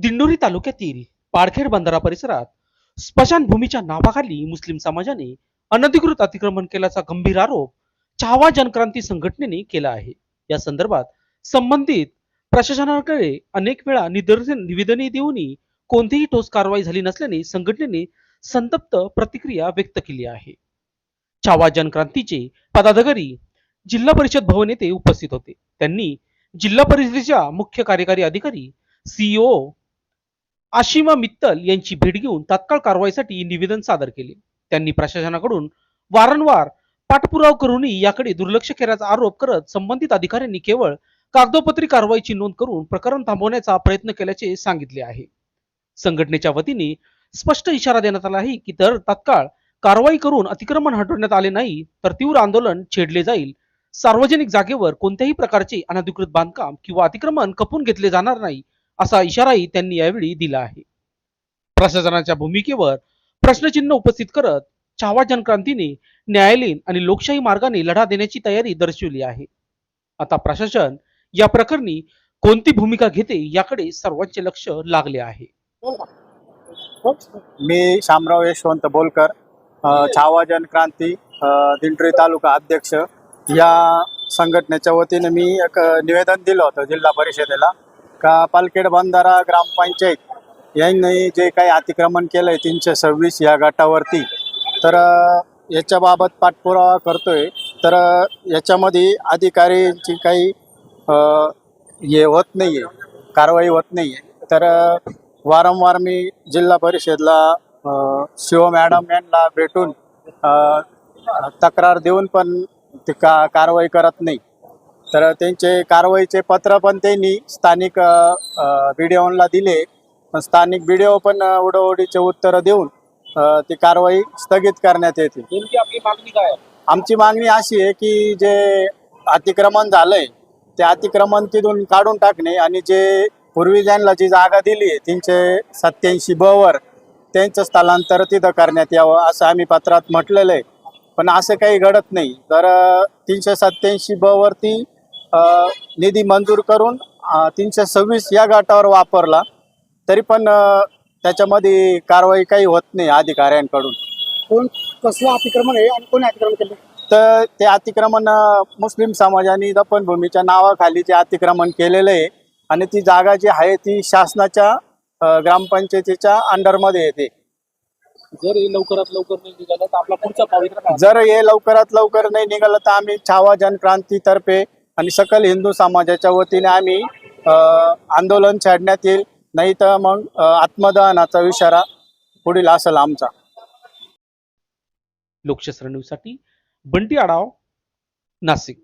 दिंडोरी तालुक्यातील पारखेड बंधारा परिसरात स्मशानभूमीच्या नावाखाली मुस्लिम समाजाने अनधिकृत अतिक्रमण केल्याचा गंभीर आरोप चावा जनक्रांती संघटनेने केला आहे. या संदर्भात संबंधित प्रशासनाकडे अनेक वेळा निदर्शन निवेदने देऊनही कोणतीही ठोस कारवाई झाली नसल्याने संघटनेने संतप्त प्रतिक्रिया व्यक्त केली आहे. चावा जनक्रांतीचे पदाधिकारी जिल्हा परिषद भवन येथे उपस्थित होते. त्यांनी जिल्हा परिषदेच्या मुख्य कार्यकारी अधिकारी सीईओ आशिमा मित्तल यांची भेट घेऊन तात्काळ कारवाईसाठी निवेदन सादर केले. त्यांनी प्रशासनाकडून वारंवार पाठपुराव करूनही याकडे दुर्लक्ष केल्याचा आरोप करत संबंधित अधिकाऱ्यांनी केवळ कागदोपत्री कारवाईची नोंद करून प्रकरण थांबवण्याचा प्रयत्न केल्याचे सांगितले आहे. संघटनेच्या वतीने स्पष्ट इशारा देण्यात आला आहे की तर तात्काळ कारवाई करून अतिक्रमण हटवण्यात आले नाही तर तीव्र आंदोलन छेडले जाईल. सार्वजनिक जागेवर कोणत्याही प्रकारचे अनधिकृत बांधकाम किंवा अतिक्रमण खपून घेतले जाणार नाही असा इशाराही त्यांनी यावेळी दिला आहे. प्रशासनाच्या भूमिकेवर प्रश्नचिन्ह उपस्थित करत छावा जनक्रांतीने न्यायालयीन आणि लोकशाही मार्गाने लढा देण्याची तयारी दर्शवली आहे. आता प्रशासन या प्रकरणी कोणती भूमिका घेते याकडे सर्वांचे लक्ष लागले आहे. मी शामराव यशवंत बोलकर छावा जनक्रांती दिंडोरी तालुका अध्यक्ष. या संघटनेच्या वतीने मी एक निवेदन दिलं होतं जिल्हा परिषदेला. का पालखेड बंधारा ग्रामपंचायत यांनी जे काही अतिक्रमण केलं आहे तीनशे सव्वीस या गटावरती तर याच्याबाबत पाठपुरावा करतोय. तर याच्यामध्ये अधिकारीची काही हे होत नाही आहे कारवाई होत नाही आहे तर वारंवार मी जिल्हा परिषदला शिव मॅडम यांना भेटून तक्रार देऊन पण ते का कारवाई करत नाही. तर त्यांचे कारवाईचे पत्र पण त्यांनी स्थानिक बी डी ओनला दिले. पण स्थानिक बी डी ओ पण उडवडीचे उत्तरं देऊन ती कारवाई स्थगित करण्यात येते. नेमकी आपली मागणी काय आमची मागणी अशी आहे की जे अतिक्रमण झालंय ते अतिक्रमण तिथून काढून टाकणे आणि जे पूर्वी ज्यांना जी जागा दिली आहे तीनशे सत्याऐंशी ब वर त्यांचं स्थलांतर तिथं करण्यात यावं असं आम्ही पत्रात म्हटलेलं आहे. पण असं काही घडत नाही. तर तीनशे सत्याऐंशी ब वरती अ, निधी मंजूर करून तीनशे सव्वीस या गटावर वापरला तरी पण त्याच्यामध्ये कारवाई काही होत नाही अधिकाऱ्यांकडून. कोण कसलं अतिक्रमण आहे आणि कोणी अतिक्रमण केलं? तर ते अतिक्रमण मुस्लिम समाजाने दफनभूमीच्या नावाखाली ते अतिक्रमण केलेलं आहे आणि ती जागा जी आहे ती शासनाच्या ग्रामपंचायतीच्या अंडरमध्ये येते जर हे लवकरात लवकर नाही निघालं तर आपला पुढचा जर हे लवकरात लवकर नाही निघालं तर आम्ही छावा जनक्रांतीतर्फे आणि सकल हिंदू समाजाच्या वतीने आम्ही आंदोलन छेडण्यात येईल. नाही तर मग आत्मदहनाचा इशारा पुढील असेल आमचा. लोकशास्त्र न्यूजसाठी बंटी आढाव नाशिक.